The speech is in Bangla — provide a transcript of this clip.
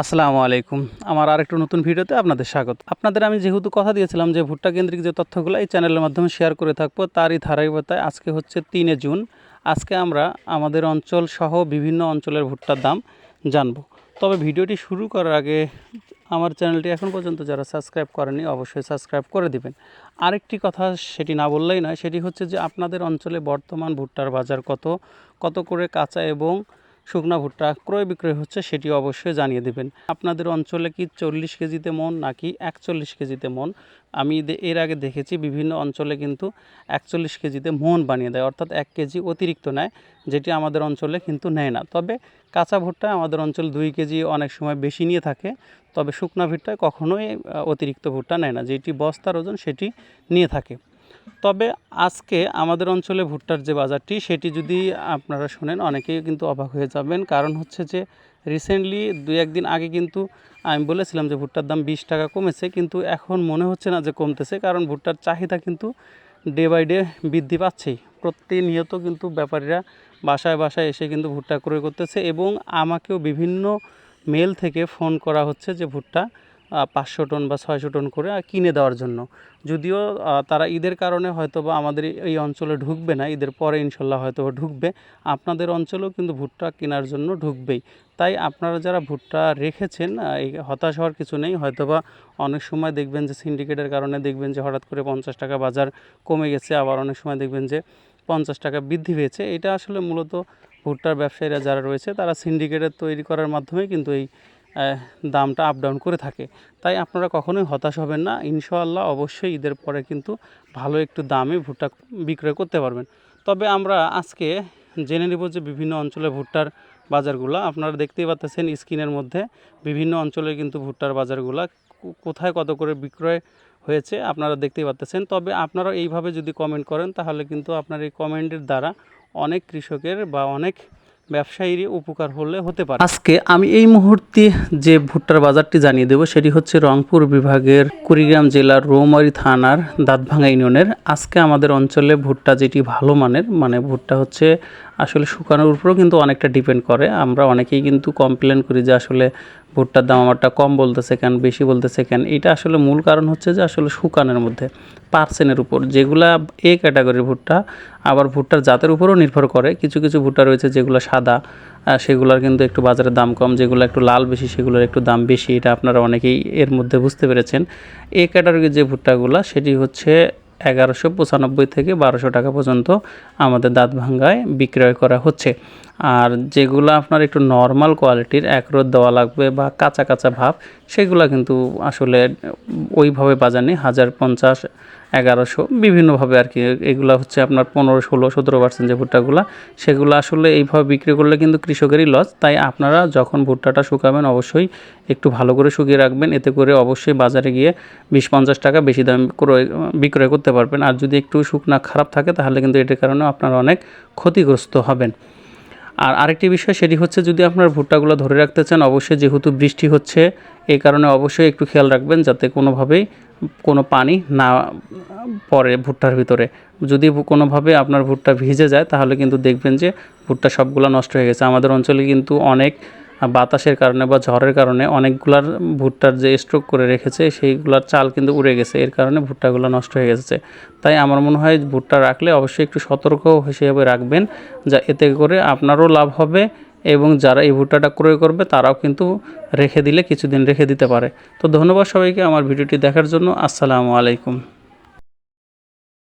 আসসালামু আলাইকুম। আমার আরেকটু নতুন ভিডিওতে আপনাদের স্বাগত। আপনাদের আমি যেহেতু কথা দিয়েছিলাম যে ভুট্টা কেন্দ্রিক যে তথ্যগুলো এই চ্যানেলের মাধ্যমে শেয়ার করে থাকব, তারই ধারাবাহিকতায় আজকে হচ্ছে তিনে জুন। আজকে আমরা আমাদের অঞ্চল সহ বিভিন্ন অঞ্চলের ভুট্টার দাম জানব। তবে ভিডিওটি শুরু করার আগে আমার চ্যানেলটি এখন পর্যন্ত যারা সাবস্ক্রাইব করেনি অবশ্যই সাবস্ক্রাইব করে দিবেন। আরেকটি কথা সেটি না বললেই নয়, সেটি হচ্ছে যে আপনাদের অঞ্চলে বর্তমান ভুট্টার বাজার কত? কত করে কাঁচা এবং শুকনা ভুট্টা ক্রয় বিক্রয় হচ্ছে সেটি অবশ্যই জানিয়ে দেবেন। আপনাদের অঞ্চলে কি চল্লিশ কেজিতে মন নাকি একচল্লিশ কেজিতে মন? আমি এর আগে দেখেছি বিভিন্ন অঞ্চলে কিন্তু একচল্লিশ কেজিতে মন বানিয়ে দেয়, অর্থাৎ এক কেজি অতিরিক্ত নেয়, যেটি আমাদের অঞ্চলে কিন্তু নেয় না। তবে কাঁচা ভুট্টা আমাদের অঞ্চল দুই কেজি অনেক সময় বেশি নিয়ে থাকে, তবে শুকনা ভুট্টায় কখনোই অতিরিক্ত ভুট্টা নেয় না, যেটি বস্তার ওজন সেটি নিয়ে থাকে। তবে আজকে আমাদের অঞ্চলে ভুট্টার যে বাজারটি, সেটি যদি আপনারা শোনেন, অনেকেই কিন্তু অবাক হয়ে যাবেন। কারণ হচ্ছে যে রিসেন্টলি দুই একদিন আগে কিন্তু আমি বলেছিলাম যে, ভুট্টার দাম বিশ টাকা কমেছে, কিন্তু এখন মনে হচ্ছে না যে কমতেছে, কারণ ভুট্টার চাহিদা কিন্তু ডে বাই ডে বৃদ্ধি পাচ্ছেই। প্রতিনিয়ত কিন্তু ব্যাপারীরা বাসায় বাসায় এসে কিন্তু ভুট্টা ক্রয় করতেছে এবং আমাকেও বিভিন্ন মেল থেকে ফোন করা হচ্ছে যে, ভুট্টা পাঁচশো টন বা ছয়শো টন করে কিনে দেওয়ার জন্য। যদিও তারা ঈদের কারণে হয়তো বা আমাদের এই- অঞ্চলে ঢুকবে না, ঈদের পরে ইনশাল্লাহ হয়তো ঢুকবে। আপনাদের অঞ্চলেও কিন্তু ভুট্টা কেনার জন্য ঢুকবেই। তাই আপনারা যারা ভুট্টা রেখেছেন এই হতাশ হওয়ার কিছু নেই। হয়তো বা অনেক সময় দেখবেন যে সিন্ডিকেটের কারণে দেখবেন যে হঠাৎ করে পঞ্চাশ টাকা বাজার কমে গেছে। আবার অনেক সময় দেখবেন যে পঞ্চাশ টাকা বৃদ্ধি পেয়েছে। এটা আসলে মূলত ভুট্টার ব্যবসায়ীরা যারা রয়েছে, তারা সিন্ডিকেটের তৈরি করার মাধ্যমে কিন্তু এই দামটা আপ ডাউন করে থাকে। তাই আপনারা কখনোই হতাশ হবেন না। ইনশাআল্লাহ অবশ্যই ঈদের পরে কিন্তু ভালো একটু দামে ভুট্টা বিক্রয় করতে পারবেন। তবে আমরা আজকে জেনে নেব যে বিভিন্ন অঞ্চলে ভুট্টার বাজারগুলো, আপনারা দেখতেই পাচ্ছেন স্ক্রিনের মধ্যে বিভিন্ন অঞ্চলে কিন্তু ভুট্টার বাজারগুলো কোথায় কত করে বিক্রয় হয়েছে আপনারা দেখতেই পাচ্ছেন। তবে আপনারা এইভাবে যদি কমেন্ট করেন, তাহলে কিন্তু আপনার এই কমেন্টের দ্বারা অনেক কৃষকের বা অনেক ব্যবসায়ীরই উপকার হলে হতে পারে। আজকে আমি এই মুহূর্তে যে ভুট্টার বাজারটি জানিয়ে দেব, সেটি হচ্ছে রংপুর বিভাগের কুড়িগ্রাম জেলার রৌমারি থানার দাঁতভাঙা ইউনিয়নের। আজকে আমাদের অঞ্চলে ভুট্টা যেটি ভালো মানের মানে ভুট্টা হচ্ছে আসলে শুকানোর উপরেও কিন্তু অনেকটা ডিপেন্ড করে। আমরা অনেকেই কিন্তু কমপ্লেন করি যে আসলে ভুট্টার দাম আমারটা কম বলতেছে কেন, বেশি বলতেছে কেন? এটা আসলে মূল কারণ হচ্ছে যে আসলে শুকানের মধ্যে পার্সেনের উপর। যেগুলা এ ক্যাটাগরির ভুট্টা, আবার ভুট্টার জাতের উপরও নির্ভর করে। কিছু কিছু ভুট্টা রয়েছে যেগুলো সাদা সেগুলোর কিন্তু একটু বাজারের দাম কম, যেগুলো একটু লাল বেশি, সেগুলোর একটু দাম বেশি, এটা আপনারা অনেকেই এর মধ্যে বুঝতে পেরেছেন। এ ক্যাটাগরির যে ভুট্টাগুলো, সেটি হচ্ছে এগারোশো পঁচানব্বই থেকে বারোশো টাকা পর্যন্ত আমাদের দাঁত ভাঙ্গায় বিক্রয় করা হচ্ছে। আর যেগুলো আপনার একটু নর্মাল কোয়ালিটির এক রোদ দেওয়া লাগবে বা কাঁচা কাঁচা ভাব, সেগুলো কিন্তু আসলে ওইভাবে বাজার নেই হাজার পঞ্চাশ, এগারোশো, বিভিন্নভাবে আর কি। এগুলো হচ্ছে আপনার পনেরো, ষোলো, সতেরো পার্সেন্ট যে ভুট্টাগুলো, সেগুলো আসলে এইভাবে বিক্রি করলে কিন্তু কৃষকেরই লস তাই আপনারা যখন ভুট্টাটা শুকাবেন, অবশ্যই একটু ভালো করে শুকিয়ে রাখবেন। এতে করে অবশ্যই বাজারে গিয়ে বিশ, পঞ্চাশ টাকা বেশি দাম ক্রয়, বিক্রয় করতে পারবেন। আর যদি একটু শুকনা খারাপ থাকে, তাহলে কিন্তু এটার কারণে আপনারা অনেক ক্ষতিগ্রস্ত হবেন। আর আরেকটি বিষয় সেটি হচ্ছে, যদি আপনার ভুট্টাগুলো ধরে রাখতে চান, অবশ্যই যেহেতু বৃষ্টি হচ্ছে এই কারণে অবশ্যই একটু খেয়াল রাখবেন যাতে কোনোভাবেই কোনো পানি না পড়ে ভুট্টার ভিতরে। যদি কোনোভাবে আপনার ভুট্টা ভিজে যায়, তাহলে কিন্তু দেখবেন যে ভুট্টা সবগুলো নষ্ট হয়ে গেছে। আমাদের অঞ্চলে কিন্তু অনেক বাতাসের কারণে বা ঝড়ের কারণে অনেকগুলার ভুট্টার যে স্ট্রোক করে রেখেছে, সেইগুলার চাল কিন্তু উড়ে গেছে। এর কারণে ভুট্টাগুলো নষ্ট হয়ে গেছে। তাই আমার মনে হয় ভুট্টা রাখলে অবশ্যই একটু সতর্ক হিসেবে রাখবেন, যা এতে করে আপনারও লাভ হবে এবং যারা এই ভুট্টাটা ক্রয় করবে, তারাও কিন্তু রেখে দিলে কিছুদিন রেখে দিতে পারে। তো ধন্যবাদ সবাইকে আমার ভিডিওটি দেখার জন্য। আসসালামু আলাইকুম।